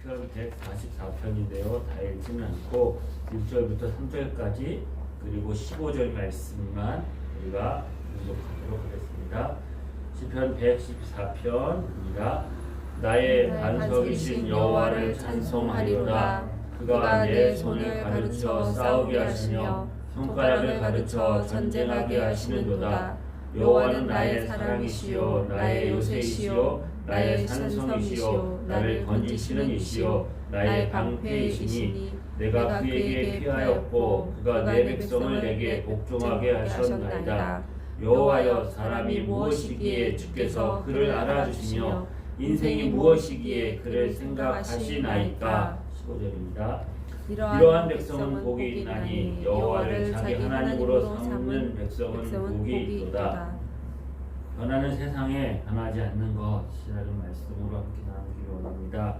시편 144편인데요. 다 읽지는 않고 1절부터 3절까지 그리고 15절 말씀만 우리가 공독하도록 하겠습니다. 시편 114편입니다. 나의 반석이신 여호와를 찬송하리로다. 그가 내 손을 가르쳐 싸우게 하시며 손가락을 가르쳐 전쟁하게 하시는도다. 여호와는 나의 사랑이시요 나의 요새이시요 나의 산성이시요 나를 건지시는 이시요 나의 방패이시니 내가 그에게 피하였고 그가 내 백성을 내게 복종하게 하셨나이다. 여호와여 사람이 무엇이기에 주께서 그를 알아주시며 인생이 무엇이기에 그를 생각하시나이까? 15절입니다 이러한 백성은 복이 있나니 여호와를 자기 하나님으로 삼는 백성은 복이 있도다 변하는 세상에 변하지 않는 것이라는 말씀으로 함께 나누기를 원합니다.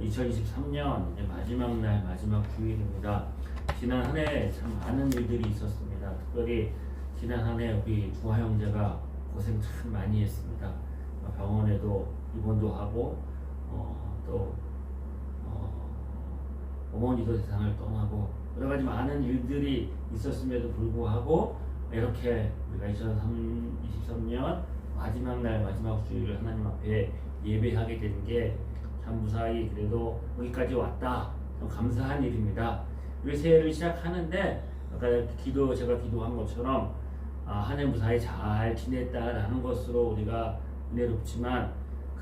2023년 이제 마지막 날 마지막 주일입니다. 지난 한 해 참 많은 일들이 있었습니다. 특별히 지난 한 해 우리 두화 형제가 고생 참 많이 했습니다. 병원에도 입원도 하고 어, 또 어, 어머니도 세상을 떠나고 여러 가지 많은 일들이 있었음에도 불구하고 이렇게 우리가 2023년 마지막 날 마지막 주일을 하나님 앞에 예배하게 된게참 무사히 그래도 여기까지 왔다. 좀 감사한 일입니다. 우리 새해를 시작하는데 아까 기도 제가 기도한 것처럼 아, 한해 무사히 잘 지냈다라는 것으로 우리가 은혜롭지만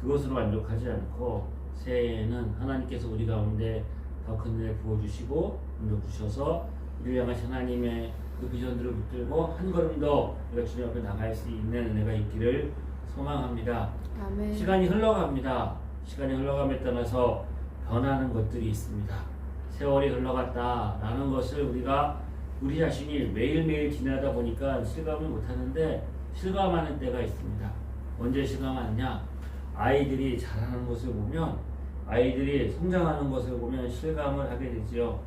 그것으로 만족하지 않고 새해에는 하나님께서 우리 가운데 더 큰 은혜 부어주시고 능력 주셔서 우리를 향하신 하나님의 그 비전들을 붙들고 한 걸음 더 우리가 주님 앞에 나갈 수 있는 은혜가 있기를 소망합니다. 아멘. 시간이 흘러갑니다. 시간이 흘러감에 따라서 변하는 것들이 있습니다. 세월이 흘러갔다라는 것을 우리가 우리 자신이 매일매일 지나다 보니까 실감을 못하는데 실감하는 때가 있습니다. 언제 실감하느냐? 아이들이 자라는 것을 보면 아이들이 성장하는 것을 보면 실감을 하게 되지요.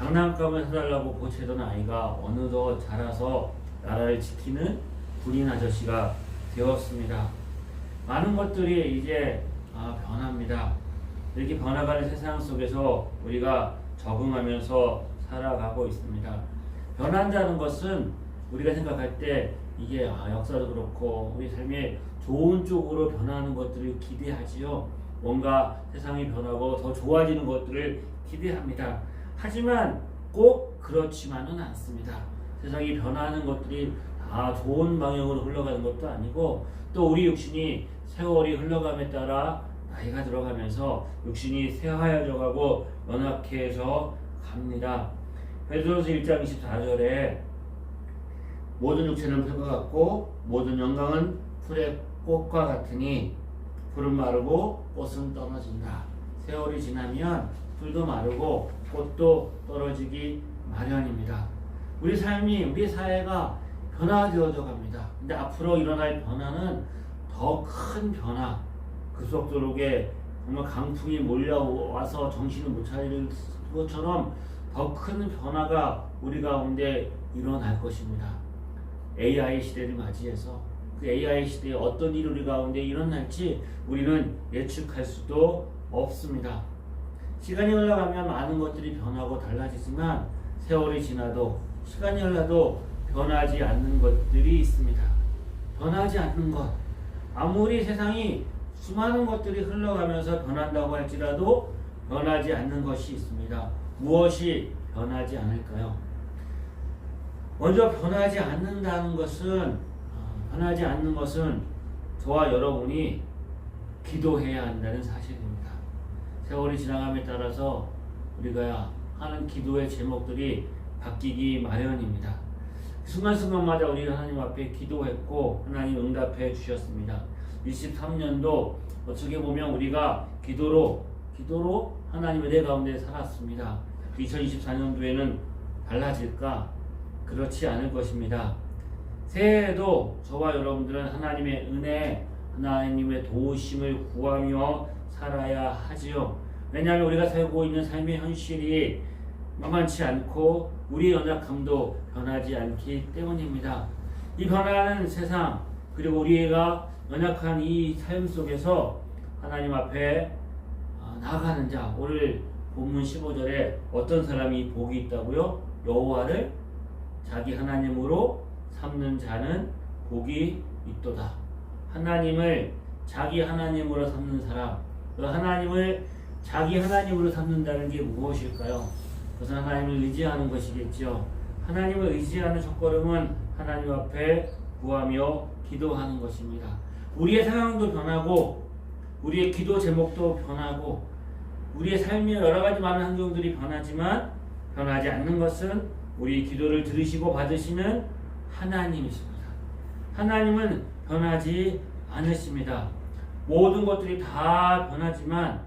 장난감을 사달라고 보채던 아이가 어느덧 자라서 나라를 지키는 군인 아저씨가 되었습니다. 많은 것들이 이제 아, 변합니다. 이렇게 변화가는 세상 속에서 우리가 적응하면서 살아가고 있습니다. 변한다는 것은 우리가 생각할 때 이게 아, 역사도 그렇고 우리 삶의 좋은 쪽으로 변하는 것들을 기대하지요. 뭔가 세상이 변하고 더 좋아지는 것들을 기대합니다. 하지만 꼭 그렇지만은 않습니다. 세상이 변하는 것들이 다 좋은 방향으로 흘러가는 것도 아니고 또 우리 육신이 세월이 흘러감에 따라 나이가 들어가면서 육신이 쇠하여져 가고 연약해져 갑니다. 베드로서 1장 24절에 모든 육체는 풀과 같고 모든 영광은 풀의 꽃과 같으니 풀은 마르고 꽃은 떨어진다. 세월이 지나면 풀도 마르고 꽃도 떨어지기 마련입니다. 우리 삶이 우리 사회가 변화되어져 갑니다. 근데 앞으로 일어날 변화는 더 큰 변화. 그 속도록에 정말 강풍이 몰려와서 정신을 못 차릴 것처럼 더 큰 변화가 우리 가운데 일어날 것입니다. AI 시대를 맞이해서 그 AI 시대에 어떤 일이 우리 가운데 일어날지 우리는 예측할 수도 없습니다. 시간이 흘러가면 많은 것들이 변하고 달라지지만 세월이 지나도 시간이 흘러도 변하지 않는 것들이 있습니다. 변하지 않는 것. 아무리 세상이 수많은 것들이 흘러가면서 변한다고 할지라도 변하지 않는 것이 있습니다. 무엇이 변하지 않을까요? 먼저 변하지 않는다는 것은 어, 변하지 않는 것은 저와 여러분이 기도해야 한다는 사실입니다. 세월이 지나감에 따라서 우리가 하는 기도의 제목들이 바뀌기 마련입니다. 순간순간마다 우리 하나님 앞에 기도했고 하나님 응답해 주셨습니다. 23년도 어떻게 보면 우리가 기도로 기도로 하나님의 내 가운데 살았습니다. 2024년도에는 달라질까? 그렇지 않을 것입니다. 새해에도 저와 여러분들은 하나님의 은혜, 하나님의 도우심을 구하며 살아야 하지요. 왜냐하면 우리가 살고 있는 삶의 현실이 만만치 않고 우리의 연약함도 변하지 않기 때문입니다. 이 변화하는 세상 그리고 우리가 연약한 이 삶 속에서 하나님 앞에 아, 나아가는 자 오늘 본문 15절에 어떤 사람이 복이 있다고요? 여호와를 자기 하나님으로 삼는 자는 복이 있도다. 하나님을 자기 하나님으로 삼는 사람, 그 하나님을 자기 하나님으로 삼는다는 게 무엇일까요? 그것은 하나님을 의지하는 것이겠죠. 하나님을 의지하는 첫걸음은 하나님 앞에 구하며 기도하는 것입니다. 우리의 상황도 변하고 우리의 기도 제목도 변하고 우리의 삶의 여러 가지 많은 환경들이 변하지만 변하지 않는 것은 우리 기도를 들으시고 받으시는 하나님이십니다. 하나님은 변하지 않으십니다. 모든 것들이 다 변하지만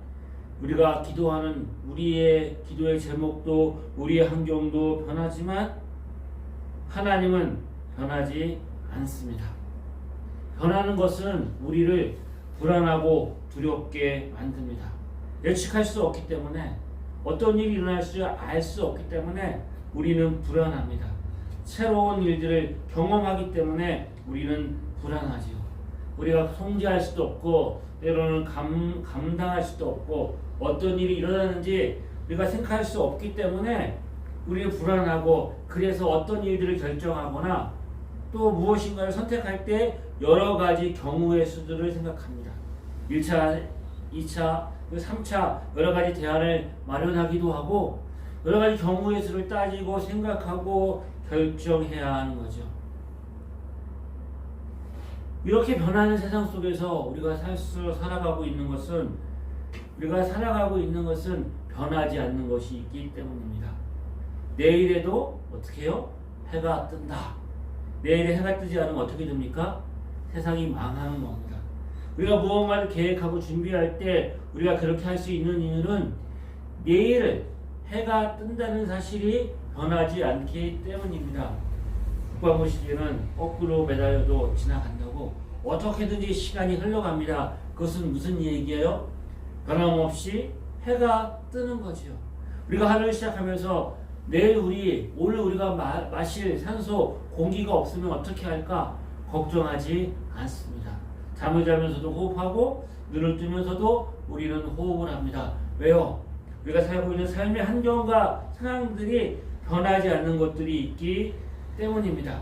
우리가 기도하는 우리의 기도의 제목도 우리의 환경도 변하지만 하나님은 변하지 않습니다. 변하는 것은 우리를 불안하고 두렵게 만듭니다. 예측할 수 없기 때문에 어떤 일이 일어날 줄알수 없기 때문에 우리는 불안합니다. 새로운 일들을 경험하기 때문에 우리는 불안하지요. 우리가 통제할 수도 없고 때로는 감, 감당할 수도 없고 어떤 일이 일어나는지 우리가 생각할 수 없기 때문에 우리는 불안하고 그래서 어떤 일들을 결정하거나 또 무엇인가를 선택할 때 여러 가지 경우의 수들을 생각합니다. 1차, 2차, 3차 여러 가지 대안을 마련하기도 하고 여러 가지 경우의 수를 따지고 생각하고 결정해야 하는 거죠. 이렇게 변하는 세상 속에서 우리가 살 수 살아가고 있는 것은 우리가 살아가고 있는 것은 변하지 않는 것이 있기 때문입니다. 내일에도 어떻게 해요? 해가 뜬다. 내일에 해가 뜨지 않으면 어떻게 됩니까? 세상이 망하는 겁니다. 우리가 무언가를 계획하고 준비할 때 우리가 그렇게 할 수 있는 이유는 내일 해가 뜬다는 사실이 변하지 않기 때문입니다. 국방부 시기는 거꾸로 매달려도 지나간다고 어떻게든지 시간이 흘러갑니다. 그것은 무슨 얘기예요? 변함없이 해가 뜨는 거지요. 우리가 하루를 시작하면서 내일 우리 오늘 우리가 마, 마실 산소 공기가 없으면 어떻게 할까 걱정하지 않습니다. 잠을 자면서도 호흡하고 눈을 뜨면서도 우리는 호흡을 합니다. 왜요? 우리가 살고 있는 삶의 환경과 상황들이 변하지 않는 것들이 있기 때문입니다.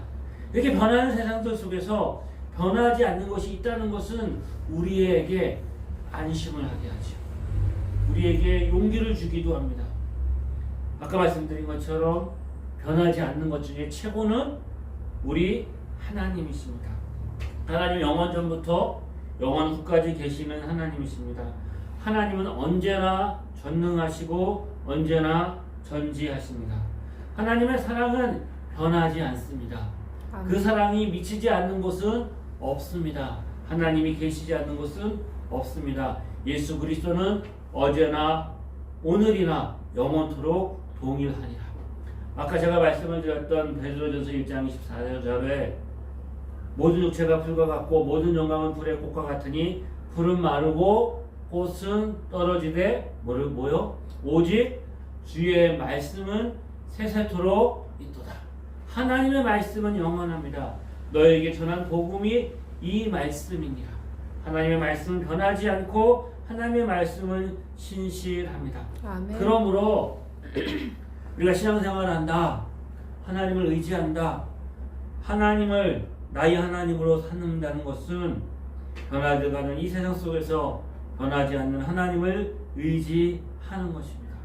이렇게 변하는 세상들 속에서 변하지 않는 것이 있다는 것은 우리에게 안심을 하게 하죠. 우리에게 용기를 주기도 합니다. 아까 말씀드린 것처럼 변하지 않는 것 중에 최고는 우리 하나님이십니다. 하나님 영원 전부터 영원 후까지 계시는 하나님이십니다. 하나님은 언제나 전능하시고 언제나 전지하십니다. 하나님의 사랑은 변하지 않습니다. 그 사랑이 미치지 않는 곳은 없습니다. 하나님이 계시지 않는 곳은 없습니다. 예수 그리스도는 어제나 오늘이나 영원토록 동일하니라. 아까 제가 말씀을 드렸던 베드로전서 1장 24절에 모든 육체가 불과 같고 모든 영광은 불의 꽃과 같으니 풀은 마르고 꽃은 떨어지되 뭐를 뭐요? 오직 주의 말씀은 세세토록 있도다. 하나님의 말씀은 영원합니다. 너에게 전한 복음이 이 말씀이니라. 하나님의 말씀은 변하지 않고 하나님의 말씀은 신실합니다. 아멘. 그러므로 우리가 신앙생활을 한다. 하나님을 의지한다. 하나님을 나의 하나님으로 삼는다는 것은 변화되가는 이 세상 속에서 변하지 않는 하나님을 의지하는 것입니다.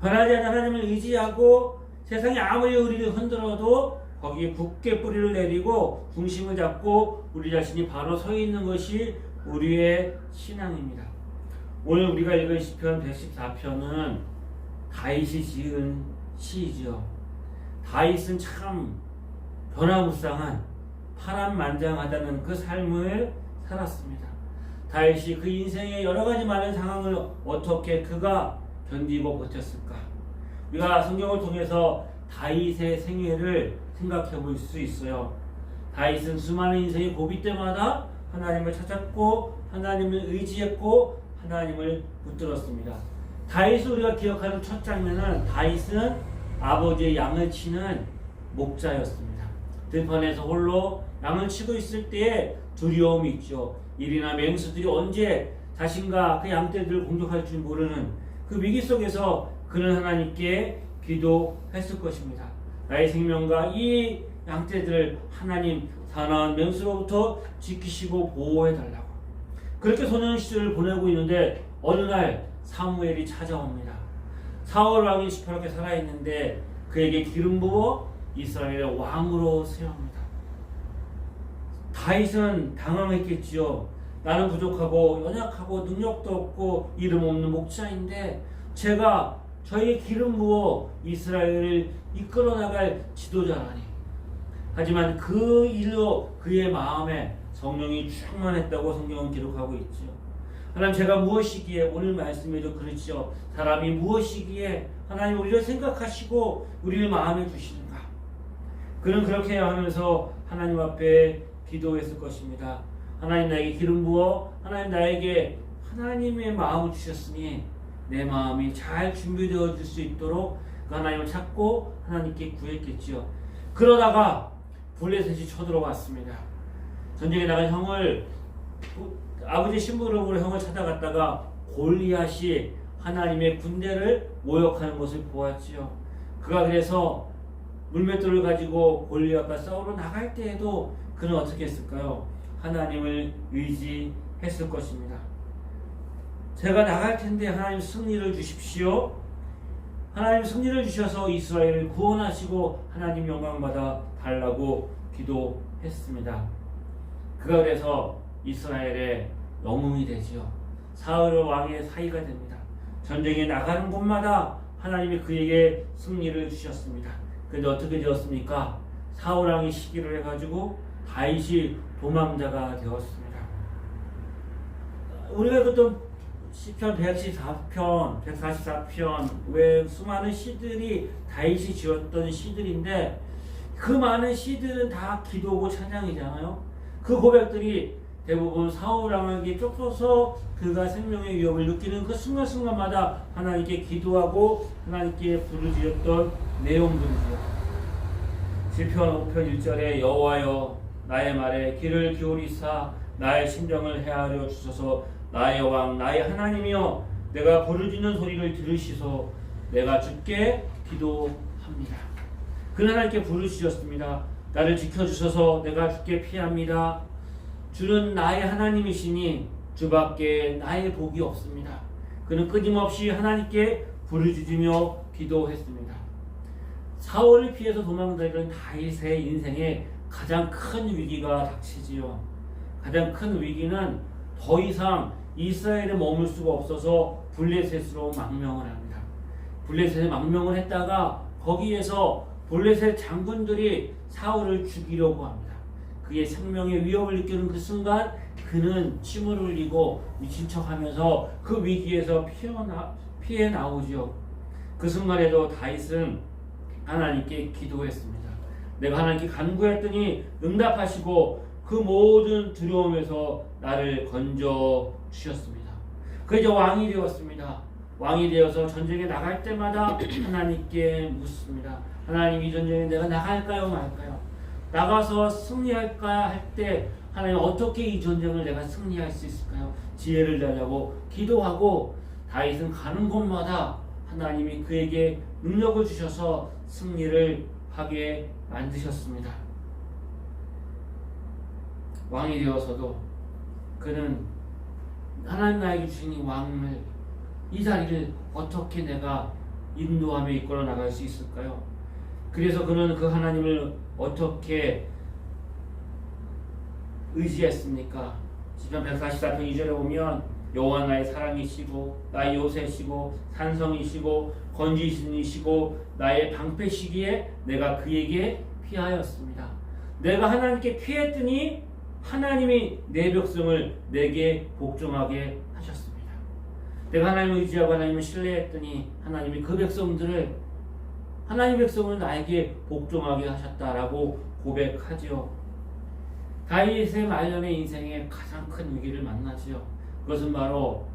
변하지 않는 하나님을 의지하고 세상이 아무리 우리를 흔들어도 거기에 굳게 뿌리를 내리고 중심을 잡고 우리 자신이 바로 서 있는 것이 우리의 신앙입니다. 오늘 우리가 읽은 시편 114편은 다윗이 지은 시이죠. 다윗은 참 변화무쌍한 파란만장하다는 그 삶을 살았습니다. 다윗이 그 인생의 여러 가지 많은 상황을 어떻게 그가 견디고 버텼을까? 우리가 성경을 통해서 다윗의 생애를 생각해 볼 수 있어요. 다윗은 수많은 인생의 고비 때마다 하나님을 찾았고 하나님을 의지했고 하나님을 붙들었습니다. 다윗을 우리가 기억하는 첫 장면은 다윗은 아버지의 양을 치는 목자였습니다. 들판에서 홀로 양을 치고 있을 때에 두려움이 있죠. 일이나 맹수들이 언제 자신과 그 양떼들을 공격할 줄 모르는 그 위기 속에서 그는 하나님께 기도했을 것입니다. 나의 생명과 이 양떼들을 하나님 사나운 맹수로부터 지키시고 보호해 달라고. 그렇게 소년 시절을 보내고 있는데 어느 날 사무엘이 찾아옵니다. 사울 왕이 시퍼렇게 살아 있는데 그에게 기름 부어 이스라엘의 왕으로 세웁니다. 다윗은 당황했겠지요. 나는 부족하고 연약하고 능력도 없고 이름 없는 목자인데 제가 저에게 기름 부어 이스라엘을 이끌어 나갈 지도자라니. 하지만 그 일로 그의 마음에 성령이 충만했다고 성경은 기록하고 있죠. 하나님 제가 무엇이기에 오늘 말씀에도 그렇죠. 사람이 무엇이기에 하나님 우리를 생각하시고 우리를 마음에 주시는가. 그는 그렇게 하면서 하나님 앞에 기도했을 것입니다. 하나님 나에게 기름 부어 하나님 나에게 하나님의 마음을 주셨으니 내 마음이 잘 준비되어 줄 수 있도록 그 하나님을 찾고 하나님께 구했겠지요. 그러다가 블레셋이 쳐들어왔습니다. 전쟁에 나간 형을 아버지 심부름으로 형을 찾아갔다가 골리앗이 하나님의 군대를 모욕하는 것을 보았지요. 그가 그래서 물맷돌을 가지고 골리앗과 싸우러 나갈 때에도 그는 어떻게 했을까요? 하나님을 의지했을 것입니다. 제가 나갈 텐데 하나님 승리를 주십시오. 하나님 승리를 주셔서 이스라엘을 구원하시고 하나님 영광 받아 달라고 기도했습니다. 그가 그래서 이스라엘의 영웅이 되지요. 사울 왕의 사이가 됩니다. 전쟁에 나가는 곳마다 하나님이 그에게 승리를 주셨습니다. 그런데 어떻게 되었습니까? 사울 왕이 시기를 해가지고 다윗이 도망자가 되었습니다. 우리가 그때 시편 114편, 144편 왜 수많은 시들이 다윗이 지었던 시들인데 그 많은 시들은 다 기도고 찬양이잖아요. 그 고백들이 대부분 사울 왕에게 쫓겨서 그가 생명의 위협을 느끼는 그 순간순간마다 하나님께 기도하고 하나님께 부르짖었던 내용들이죠. 시편 5편 1절에 여호와여 나의 말에 귀를 기울이사 나의 심정을 헤아려 주소서 나의 왕 나의 하나님이여 내가 부르짖는 소리를 들으시소 내가 주께 기도합니다. 그 하나님께 부르짖었습니다. 나를 지켜주셔서 내가 주께 피합니다. 주는 나의 하나님이시니 주밖에 나의 복이 없습니다. 그는 끊임없이 하나님께 부르짖으며 기도했습니다. 사울을 피해서 도망다니는 다윗의 인생에 가장 큰 위기가 닥치지요. 가장 큰 위기는 더 이상 이스라엘에 머물 수가 없어서 블레셋으로 망명을 합니다. 블레셋에 망명을 했다가 거기에서 블레셋 장군들이 사울을 죽이려고 합니다. 그의 생명의 위협을 느끼는 그 순간 그는 침을 흘리고 미친 척하면서 그 위기에서 피어나, 피해 나오죠. 그 순간에도 다윗은 하나님께 기도했습니다. 내가 하나님께 간구했더니 응답하시고 그 모든 두려움에서 나를 건져 주셨습니다. 그 이제 왕이 되었습니다. 왕이 되어서 전쟁에 나갈 때마다 하나님께 묻습니다. 하나님 이 전쟁에 내가 나갈까요 말까요? 나가서 승리할까 할 때 하나님 어떻게 이 전쟁을 내가 승리할 수 있을까요? 지혜를 달라고 기도하고 다윗은 가는 곳마다 하나님이 그에게 능력을 주셔서 승리를 하게 만드셨습니다. 왕이 되어서도 그는 하나님 나에게 주신 이 왕을 이 자리를 어떻게 내가 인도하며 이끌어 나갈 수 있을까요? 그래서 그는 그 하나님을 어떻게 의지했습니까? 시편 144편 2절에 보면 여호와 나의 사랑이시고 나의 요새시고 산성이시고 건지신이시고 나의 방패시기에 내가 그에게 피하였습니다. 내가 하나님께 피했더니 하나님이 내 백성을 내게 복종하게 하셨습니다. 내가 하나님을 의지하고 하나님을 신뢰했더니 하나님이 그 백성들을 하나님 백성을 나에게 복종하게 하셨다라고 고백하지요. 다윗의 말년의 인생에 가장 큰 위기를 만나지요. 그것은 바로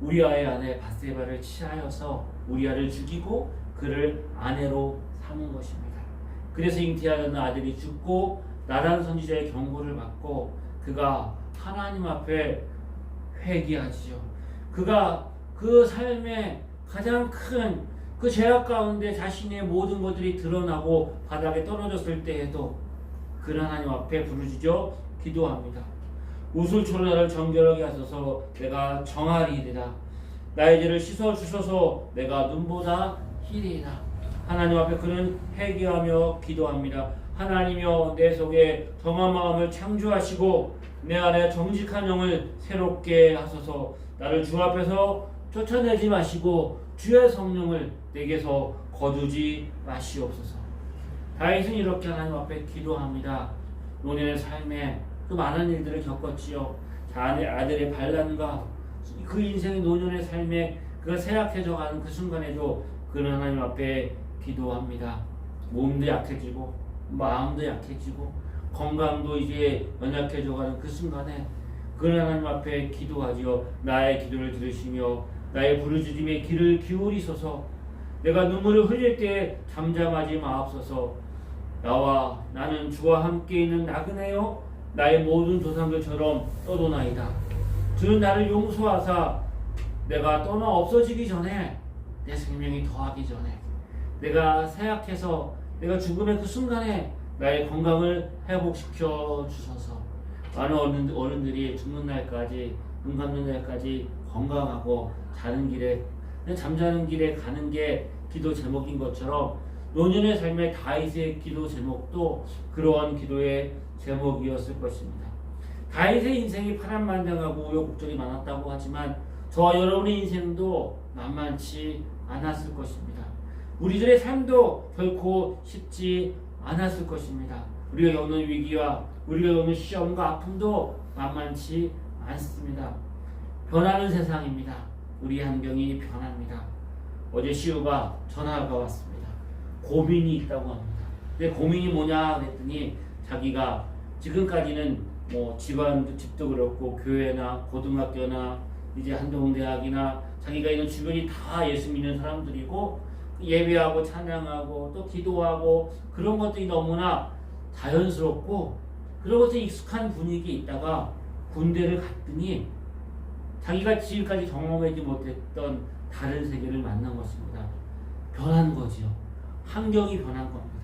우리아의 아내 바세바를 취하여서 우리아를 죽이고 그를 아내로 삼은 것입니다. 그래서 잉태하는 아들이 죽고 나단 선지자의 경고를 받고 그가 하나님 앞에 회개하지요. 그가 그 삶의 가장 큰 그 죄악 가운데 자신의 모든 것들이 드러나고 바닥에 떨어졌을 때에도 그 하나님 앞에 부르짖어 기도합니다. 우슬초를 나를 정결하게 하소서 내가 정하리이다. 나의 죄를 씻어 주셔서 내가 눈보다 희리이다. 하나님 앞에 그는 회개하며 기도합니다. 하나님여 내 속에 정한 마음을 창조하시고 내 안에 정직한 영을 새롭게 하소서 나를 주 앞에서 쫓아내지 마시고 주의 성령을 내게서 거두지 마시옵소서. 다윗은 이렇게 하나님 앞에 기도합니다. 노년의 삶에 그 많은 일들을 겪었지요. 자네 아들의 반란과 그 인생의 노년의 삶에 그가 쇠약해져가는 그 순간에도 그는 하나님 앞에 기도합니다. 몸도 약해지고 마음도 약해지고 건강도 이제 연약해져가는 그 순간에 그는 하나님 앞에 기도하지요. 나의 기도를 들으시며 나의 부르짖음에 귀를 기울이소서. 내가 눈물을 흘릴 때 잠잠하지 마옵소서. 나와 나는 주와 함께 있는 나그네요. 나의 모든 조상들처럼 떠도나이다. 주는 나를 용서하사 내가 떠나 없어지기 전에 내 생명이 더하기 전에 내가 쇠약해서 내가 죽음의 그 순간에 나의 건강을 회복시켜 주셔서 많은 어른, 어른들이 죽는 날까지 눈 감는 날까지 건강하고 자는 길에 잠자는 길에 가는 게 기도 제목인 것처럼 노년의 삶의 다윗의 기도 제목도 그러한 기도의 제목이었을 것입니다. 다윗의 인생이 파란만장하고 우여곡절이 많았다고 하지만 저와 여러분의 인생도 만만치 않았을 것입니다. 우리들의 삶도 결코 쉽지 않았을 것입니다. 우리가 겪는 위기와 우리가 겪는 시험과 아픔도 만만치 않습니다. 변하는 세상입니다. 우리 환경이 변합니다. 어제 시우가 전화가 왔습니다. 고민이 있다고 합니다. 근데 고민이 뭐냐 그랬더니 자기가 지금까지는 뭐 집안 집도 그렇고 교회나 고등학교나 이제 한동대학이나 자기가 있는 주변이 다 예수 믿는 사람들이고 예배하고 찬양하고 또 기도하고 그런 것들이 너무나 자연스럽고 그런 것에 익숙한 분위기에 있다가 군대를 갔더니 자기가 지금까지 경험하지 못했던 다른 세계를 만난 것입니다. 변한 거지요. 환경이 변한 겁니다.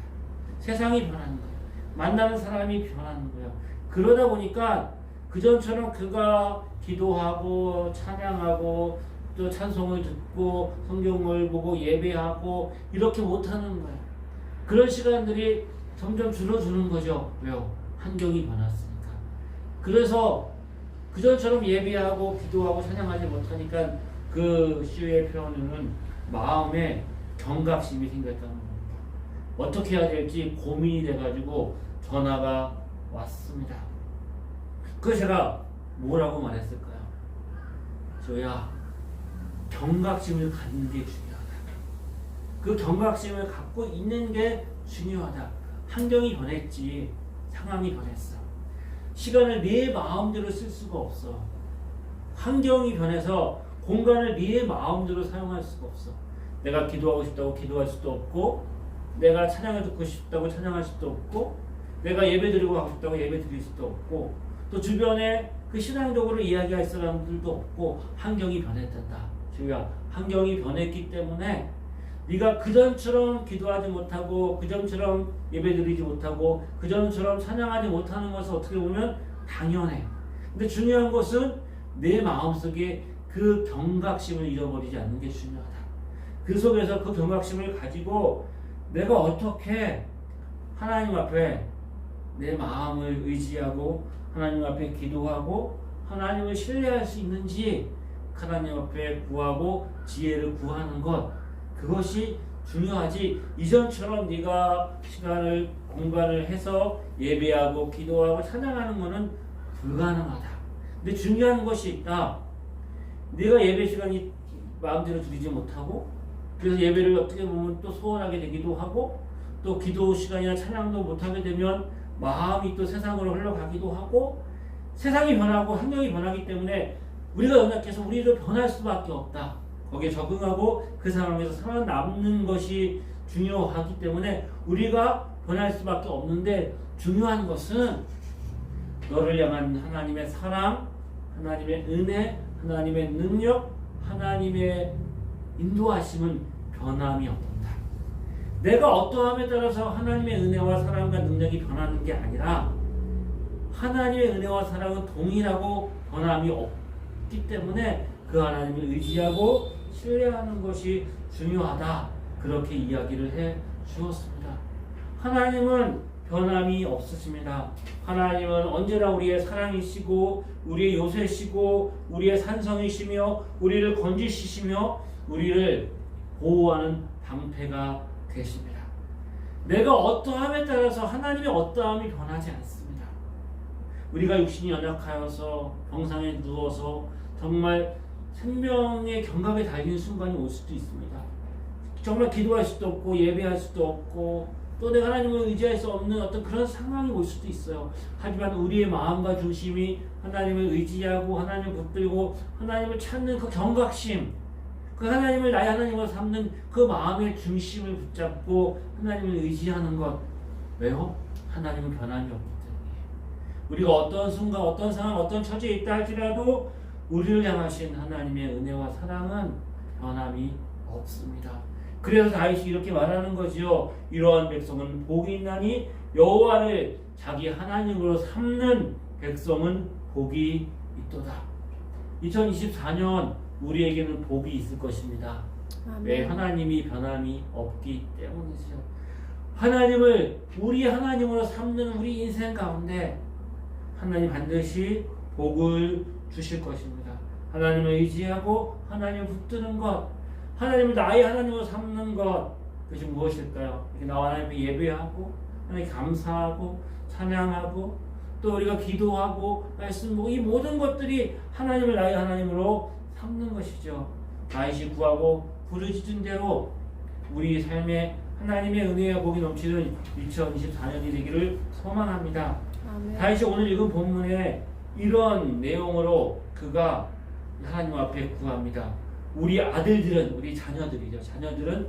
세상이 변하는 거예요. 만나는 사람이 변하는 거예요. 그러다 보니까 그전처럼 그가 기도하고 찬양하고 또 찬송을 듣고 성경을 보고 예배하고 이렇게 못하는 거예요. 그런 시간들이 점점 줄어드는 거죠. 왜요? 환경이 변했으니까. 그래서 그전처럼 예배하고 기도하고 찬양하지 못하니까 그 시의 표현은 마음에 경각심이 생겼다는 겁니다. 어떻게 해야 될지 고민이 돼가지고 전화가 왔습니다. 그 제가 뭐라고 말했을까요? 저야 경각심을 갖는 게 중요하다. 그 경각심을 갖고 있는 게 중요하다. 환경이 변했지 상황이 변했어. 시간을 네 마음대로 쓸 수가 없어. 환경이 변해서 공간을 네 마음대로 사용할 수가 없어. 내가 기도하고 싶다고 기도할 수도 없고, 내가 찬양을 듣고 싶다고 찬양할 수도 없고, 내가 예배 드리고 가고 싶다고 예배 드릴 수도 없고, 또 주변에 그 신앙적으로 이야기할 사람들도 없고, 환경이 변했단다. 주야, 환경이 변했기 때문에 네가 그전처럼 기도하지 못하고 그전처럼 예배드리지 못하고 그전처럼 찬양하지 못하는 것은 어떻게 보면 당연해. 근데 중요한 것은 내 마음속에 그 경각심을 잃어버리지 않는 게 중요하다. 그 속에서 그 경각심을 가지고 내가 어떻게 하나님 앞에 내 마음을 의지하고 하나님 앞에 기도하고 하나님을 신뢰할 수 있는지 하나님 앞에 구하고 지혜를 구하는 것 그것이 중요하지 이전처럼 네가 시간을 공간을 해서 예배하고 기도하고 찬양하는 것은 불가능하다. 근데 중요한 것이 있다. 네가 예배 시간이 마음대로 드리지 못하고 그래서 예배를 어떻게 보면 또 소원하게 되기도 하고 또 기도 시간이나 찬양도 못하게 되면 마음이 또 세상으로 흘러가기도 하고 세상이 변하고 환경이 변하기 때문에 우리가 연약해서 우리도 변할 수밖에 없다. 거기에 적응하고 그 상황에서 살아남는 것이 중요하기 때문에 우리가 변할 수밖에 없는데 중요한 것은 너를 향한 하나님의 사랑, 하나님의 은혜, 하나님의 능력, 하나님의 인도하심은 변함이 없다. 내가 어떠함에 따라서 하나님의 은혜와 사랑과 능력이 변하는 게 아니라 하나님의 은혜와 사랑은 동일하고 변함이 없 기 때문에 그 하나님을 의지하고 신뢰하는 것이 중요하다. 그렇게 이야기를 해 주었습니다. 하나님은 변함이 없으십니다. 하나님은 언제나 우리의 사랑이시고 우리의 요새시고 우리의 산성이시며 우리를 건지시며 우리를 보호하는 방패가 되십니다. 내가 어떠함에 따라서 하나님의 어떠함이 변하지 않습니다. 우리가 육신이 연약하여서 병상에 누워서 정말 생명의 경각에 달리는 순간이 올 수도 있습니다. 정말 기도할 수도 없고 예배할 수도 없고 또 내가 하나님을 의지할 수 없는 어떤 그런 상황이 올 수도 있어요. 하지만 우리의 마음과 중심이 하나님을 의지하고 하나님을 붙들고 하나님을 찾는 그 경각심, 그 하나님을 나의 하나님으로 삼는 그 마음의 중심을 붙잡고 하나님을 의지하는 것. 왜요? 하나님은 변함이 때문에. 우리가 어떤 순간, 어떤 상황, 어떤 처지에 있다 할지라도 우리를 향하신 하나님의 은혜와 사랑은 변함이 없습니다. 그래서 다윗이 이렇게 말하는 거지요. 이러한 백성은 복이 있나니 여호와를 자기 하나님으로 삼는 백성은 복이 있도다. 2024년 우리에게는 복이 있을 것입니다. 왜 하나님이 변함이 없기 때문이죠. 하나님을 우리 하나님으로 삼는 우리 인생 가운데 하나님 반드시 복을 주실 것입니다. 하나님을 의지하고 하나님을 붙드는 것, 하나님을 나의 하나님으로 삼는 것, 그것이 무엇일까요? 나와 하나님께 예배하고 하나님 감사하고 찬양하고 또 우리가 기도하고 말씀 보고 이 모든 것들이 하나님을 나의 하나님으로 삼는 것이죠. 다윗이 구하고 부르짖은 대로 우리 삶에 하나님의 은혜와 복이 넘치는 2024년이 되기를 소망합니다. 다윗이 오늘 읽은 본문에 이런 내용으로 그가 하나님 앞에 구합니다. 우리 아들들은 우리 자녀들이죠. 자녀들은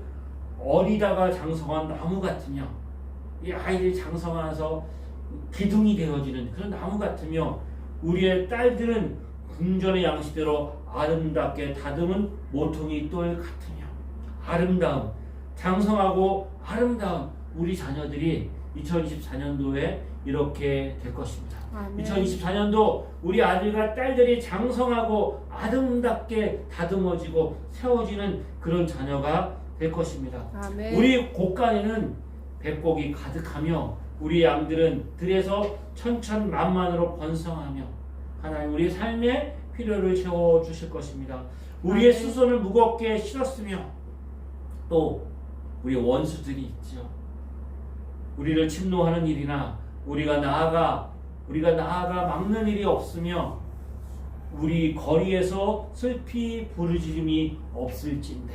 어리다가 장성한 나무 같으며 이 아이들이 장성하서 기둥이 되어지는 그런 나무 같으며 우리의 딸들은 궁전의 양식대로 아름답게 다듬은 모퉁이 똘 같으며 아름다움 장성하고 아름다운 우리 자녀들이 2024년도에 이렇게 될 것입니다. 아멘. 2024년도 우리 아들과 딸들이 장성하고 아름답게 다듬어지고 세워지는 그런 자녀가 될 것입니다. 아멘. 우리 곳간에는 백곡이 가득하며 우리 양들은 들에서 천천만만으로 번성하며 하나님 우리 삶의 필요를 채워 주실 것입니다. 우리의 아멘. 수선을 무겁게 실었으며 또 우리 원수들이 있죠. 우리를 침노하는 일이나 우리가 나아가 우리가 나아가 막는 일이 없으며 우리 거리에서 슬피 부르짖음이 없을진데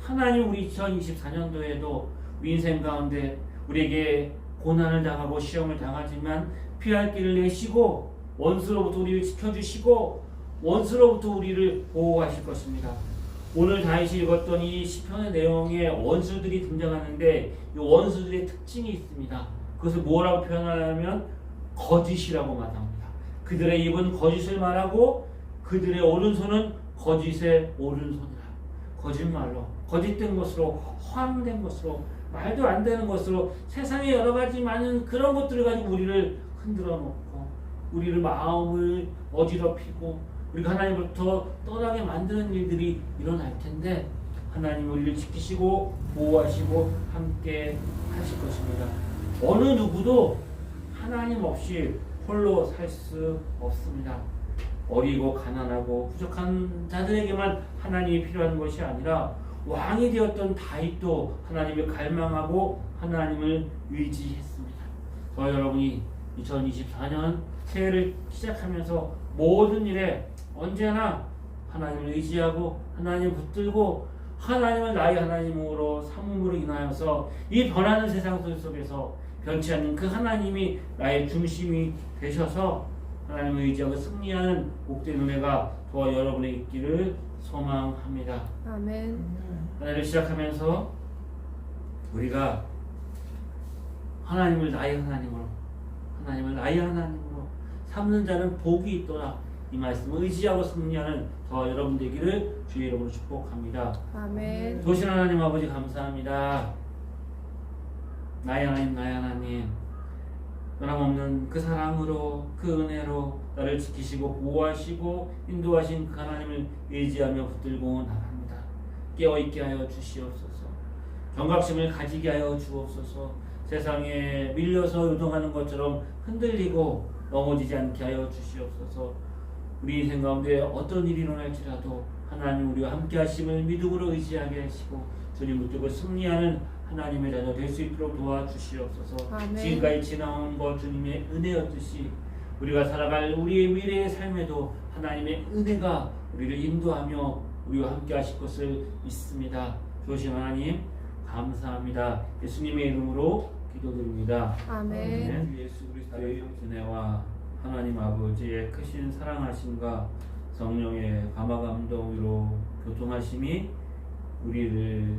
하나님 우리 2024년도에도 우리 인생 가운데 우리에게 고난을 당하고 시험을 당하지만 피할 길을 내시고 원수로부터 우리를 지켜주시고 원수로부터 우리를 보호하실 것입니다. 오늘 다시 읽었던 이 시편의 내용에 원수들이 등장하는데 이 원수들의 특징이 있습니다. 그것을 뭐라고 표현하냐면 거짓이라고 말합니다. 그들의 입은 거짓을 말하고 그들의 오른손은 거짓의 오른손이라. 거짓말로 거짓된 것으로 허황된 것으로 말도 안 되는 것으로 세상에 여러 가지 많은 그런 것들을 가지고 우리를 흔들어 놓고 우리를 마음을 어지럽히고 우리가 하나님으로부터 떠나게 만드는 일들이 일어날 텐데 하나님 우리를 지키시고 보호하시고 함께 하실 것입니다. 어느 누구도 하나님 없이 홀로 살 수 없습니다. 어리고 가난하고 부족한 자들에게만 하나님이 필요한 것이 아니라 왕이 되었던 다윗도 하나님을 갈망하고 하나님을 의지했습니다. 저 여러분이 2024년 새해를 시작하면서 모든 일에 언제나 하나님을 의지하고 하나님을 붙들고 하나님을 나의 하나님으로 삼음으로 인하여서 이 변하는 세상 속에서 변치 않는 그 하나님이 나의 중심이 되셔서 하나님을 의지하고 승리하는 복된 은혜가 저와 여러분의 있기를 소망합니다. 아멘. 한 해를 시작하면서 우리가 하나님을 나의 하나님으로 하나님을 나의 하나님으로 삼는 자는 복이 있도다. 이 말씀을 의지하고 승리하는 저 여러분 되기를 주의 이름으로 축복합니다. 아멘. 도신 하나님 아버지 감사합니다. 나의 하나님 나의 하나님 변함없는 그 사랑으로 그 은혜로 나를 지키시고 보호하시고 인도하신 그 하나님을 의지하며 붙들고 나갑니다. 깨어있게 하여 주시옵소서. 경각심을 가지게 하여 주옵소서. 세상에 밀려서 요동하는 것처럼 흔들리고 넘어지지 않게 하여 주시옵소서. 우리 인생 가운데 어떤 일이 일어날지라도 하나님 우리와 함께 하심을 믿음으로 의지하게 하시고 주님 붙들고 승리하는 하나님의 자녀 될 수 있도록 도와주시옵소서. 아멘. 지금까지 지나온 것 주님의 은혜였듯이 우리가 살아갈 우리의 미래의 삶에도 하나님의 은혜가 우리를 인도하며 우리와 함께 하실 것을 믿습니다. 조심 하나님 감사합니다. 예수님의 이름으로 기도드립니다. 아멘. 예수 그리스도의 은혜와 하나님 아버지의 크신 사랑하심과 성령의 감화 감동으로 교통하심이 우리를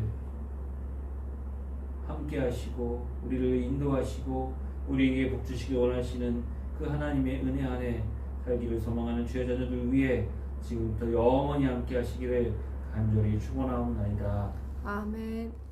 함께 하시고 우리를 인도하시고 우리에게 복 주시기 원하시는 그 하나님의 은혜 안에 살기를 소망하는 주의 자녀들 위해 지금부터 영원히 함께 하시기를 간절히 축원하옵나이다. 아멘.